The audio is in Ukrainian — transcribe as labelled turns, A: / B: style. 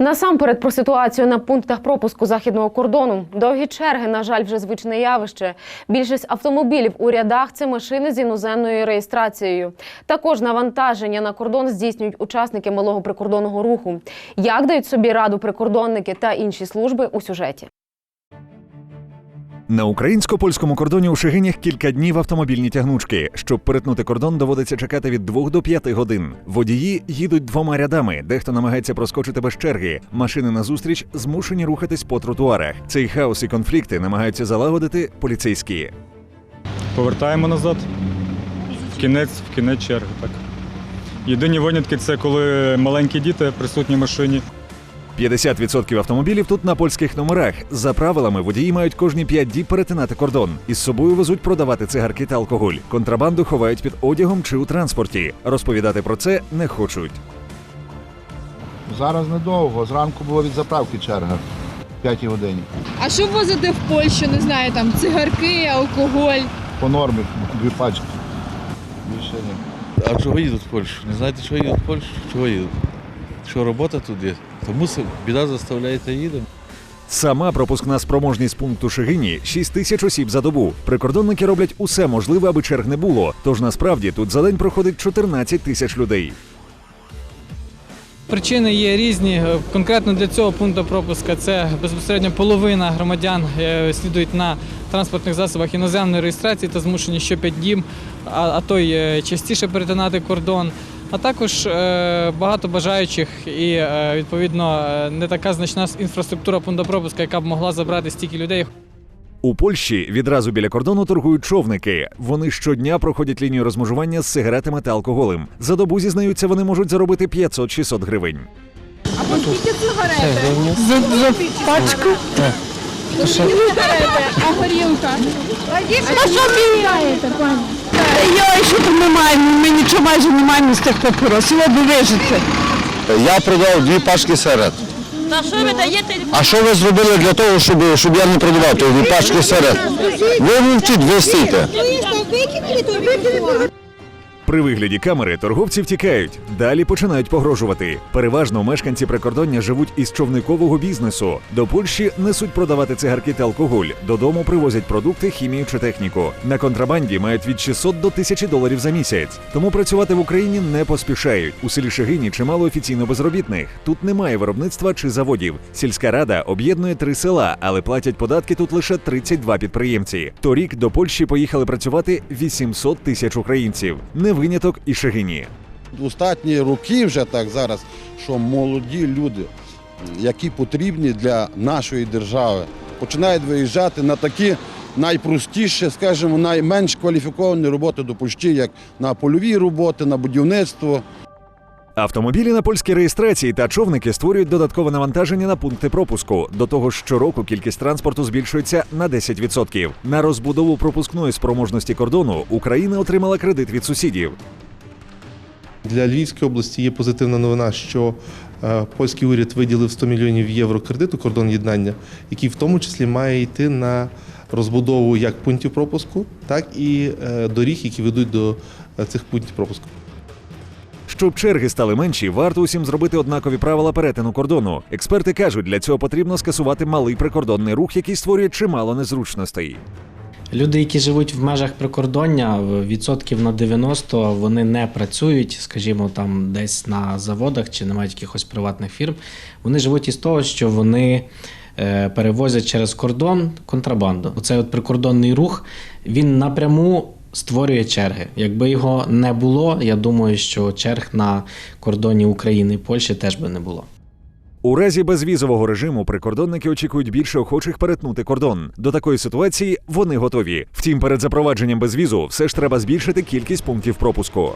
A: Насамперед про ситуацію на пунктах пропуску західного кордону. Довгі черги, на жаль, вже звичне явище. Більшість автомобілів у рядах це машини з іноземною реєстрацією. Також навантаження на кордон здійснюють учасники малого прикордонного руху. Як дають собі раду прикордонники та інші служби у сюжеті?
B: На українсько-польському кордоні у Шегинях кілька днів автомобільні тягнучки. Щоб перетнути кордон, доводиться чекати від 2 до 5 годин. Водії їдуть двома рядами. Дехто намагається проскочити без черги. Машини назустріч змушені рухатись по тротуарах. Цей хаос і конфлікти намагаються залагодити поліцейські.
C: Повертаємо назад. В кінець, в кінець черги. Так. Єдині винятки це коли маленькі діти присутні в машині.
B: 50% автомобілів тут на польських номерах. За правилами, водії мають кожні 5 діб перетинати кордон. Із собою везуть продавати цигарки та алкоголь. Контрабанду ховають під одягом чи у транспорті. Розповідати про це не хочуть.
D: Зараз недовго. Зранку було від заправки черга в 5 годині.
E: А що возите в Польщу, не знаю, там цигарки, алкоголь?
D: По нормі дві пачки. Більше ні.
F: А чого їдуть в Польщу? Не знаєте, чого їдуть в Польщу? Чого їдуть? Що робота тут є? Тому біда заставляє та їдемо.
B: Сама пропускна спроможність пункту Шигині 6 тисяч осіб за добу. Прикордонники роблять усе можливе, аби черг не було. Тож насправді тут за день проходить 14 тисяч людей.
G: Причини є різні. Конкретно для цього пункту пропуска це безпосередньо половина громадян е, слідують на транспортних засобах іноземної реєстрації та змушені що 5 діб, а, а то й е, частіше перетинати кордон. А також е, багато бажаючих і е, відповідно е, не така значна інфраструктура пункту пропуска, яка б могла забрати стільки людей.
B: У Польщі відразу біля кордону торгують човники. Вони щодня проходять лінію розмежування з сигаретами та алкоголем. За добу зізнаються, вони можуть заробити 500-600 гривень.
E: А по скільки цигарети? За, за пачку? Сигарети, а що міняєте, пані?
H: Я що там немає, ми нічого майже не маємо з тих папіросів, аби вижити.
I: Я продав дві пачки сигарет.
J: Та що ви даєте?
I: А що ви зробили для того, щоб, щоб я не продавав ті дві пачки сигарет? Ви мовчіть, ви стійте.
B: При вигляді камери торговці втікають. Далі починають погрожувати. Переважно мешканці прикордоння живуть із човникового бізнесу. До Польщі несуть продавати цигарки та алкоголь. Додому привозять продукти, хімію чи техніку. На контрабанді мають від 600 до 1000 доларів за місяць. Тому працювати в Україні не поспішають. У селі Шегині чимало офіційно безробітних. Тут немає виробництва чи заводів. Сільська рада об'єднує три села, але платять податки тут лише 32 підприємці. Торік до Польщі поїхали працювати 800 тисяч українців. Не виняток і Шегині.
K: Останні роки вже так зараз, що молоді люди, які потрібні для нашої держави, починають виїжджати на такі найпростіші, скажімо, найменш кваліфіковані роботи до Польщі, як на польові роботи, на будівництво.
B: Автомобілі на польській реєстрації та човники створюють додаткове навантаження на пункти пропуску. До того ж, щороку кількість транспорту збільшується на 10%. На розбудову пропускної спроможності кордону Україна отримала кредит від сусідів.
L: Для Львівської області є позитивна новина, що е, польський уряд виділив 100 мільйонів євро кредиту кордон єднання, який в тому числі має йти на розбудову як пунктів пропуску, так і е, доріг, які ведуть до е, цих пунктів пропуску.
B: Щоб черги стали менші, варто усім зробити однакові правила перетину кордону. Експерти кажуть, для цього потрібно скасувати малий прикордонний рух, який створює чимало незручностей.
M: Люди, які живуть в межах прикордоння, відсотків на 90 вони не працюють, скажімо, там десь на заводах чи не мають якихось приватних фірм. Вони живуть із того, що вони е, перевозять через кордон контрабанду. Оцей от прикордонний рух він напряму створює черги. Якби його не було, я думаю, що черг на кордоні України і Польщі теж би не було.
B: У разі безвізового режиму прикордонники очікують більше охочих перетнути кордон. До такої ситуації вони готові. Втім, перед запровадженням безвізу все ж треба збільшити кількість пунктів пропуску.